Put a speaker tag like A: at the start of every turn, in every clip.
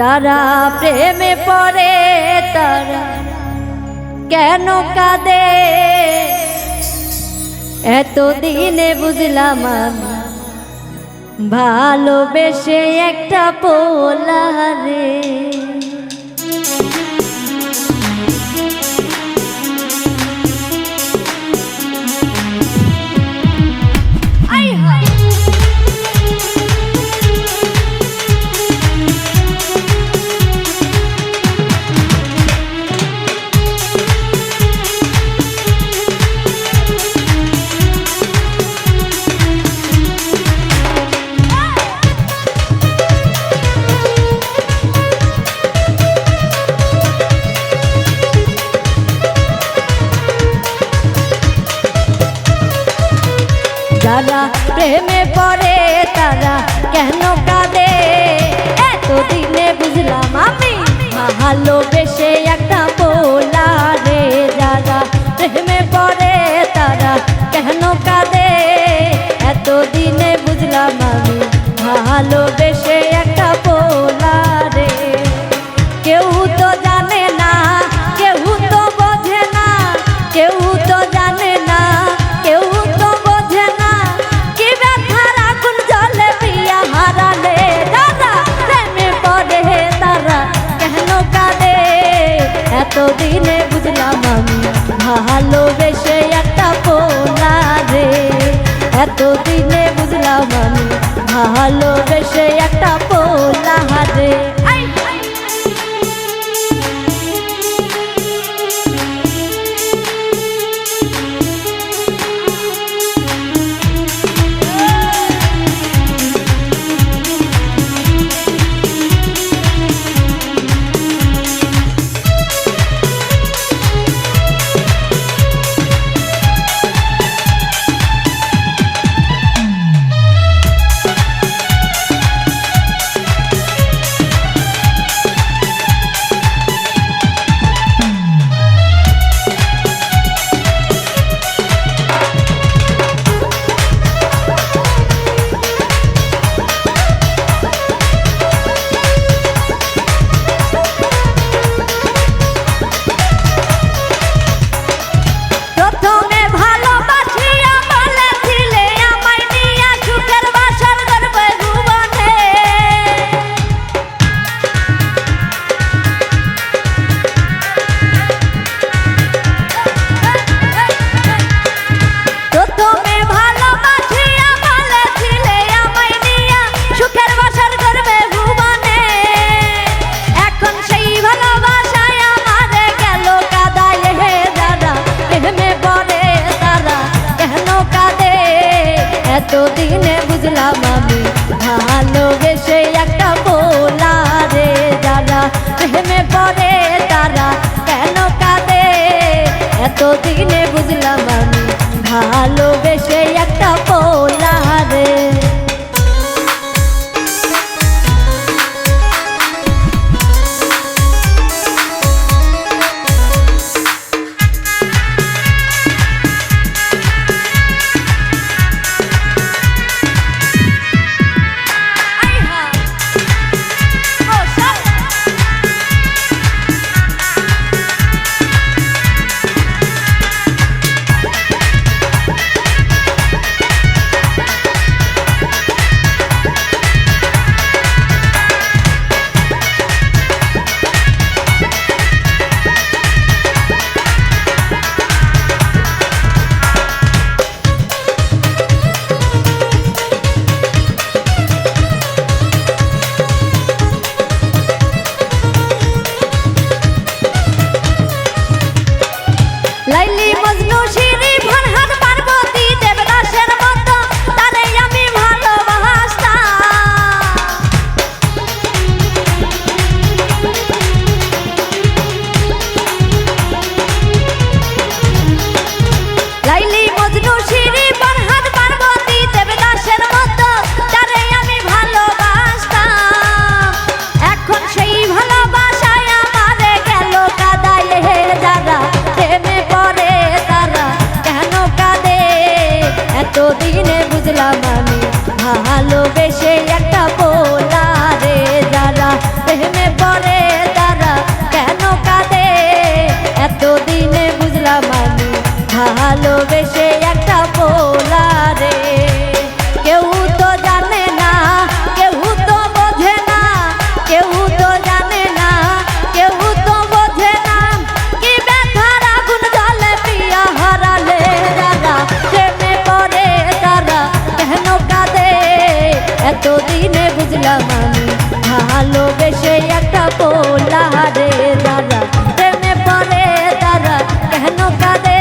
A: যারা প্রেমে পড়ে তারা কেন কাঁদে? এতদিনে বুঝলাম আমি ভালোবেসে একটা পোলারে যারা প্রেমে পড়ে তারা, কেন কাঁদে? এতদিনে বুঝলাম আমি ভালোবেসে একটা পোলা রে যারা, প্রেমে পড়ে তারা এতদিনে বুঝলাম আমি ভালোবেসে একটা পোলা রে। এতদিনে বুঝলাম আমি ভালোবেসে লাইলি মজনু শিরি ভারহাত এতদিনে বুঝলাম আমি, ভালোবেসে একটা পোলা রে যারা প্রেমে পড়ে তারা কেন কাঁদে?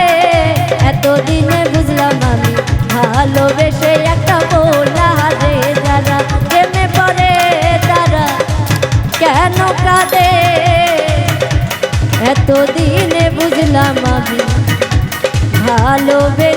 A: এতদিনে বুঝলাম আমি, ভালোবেসে একটা পোলা রে যারা প্রেমে পড়ে তারা কেন কাঁদে? এতদিনে বুঝলাম আমি ভালোবেসে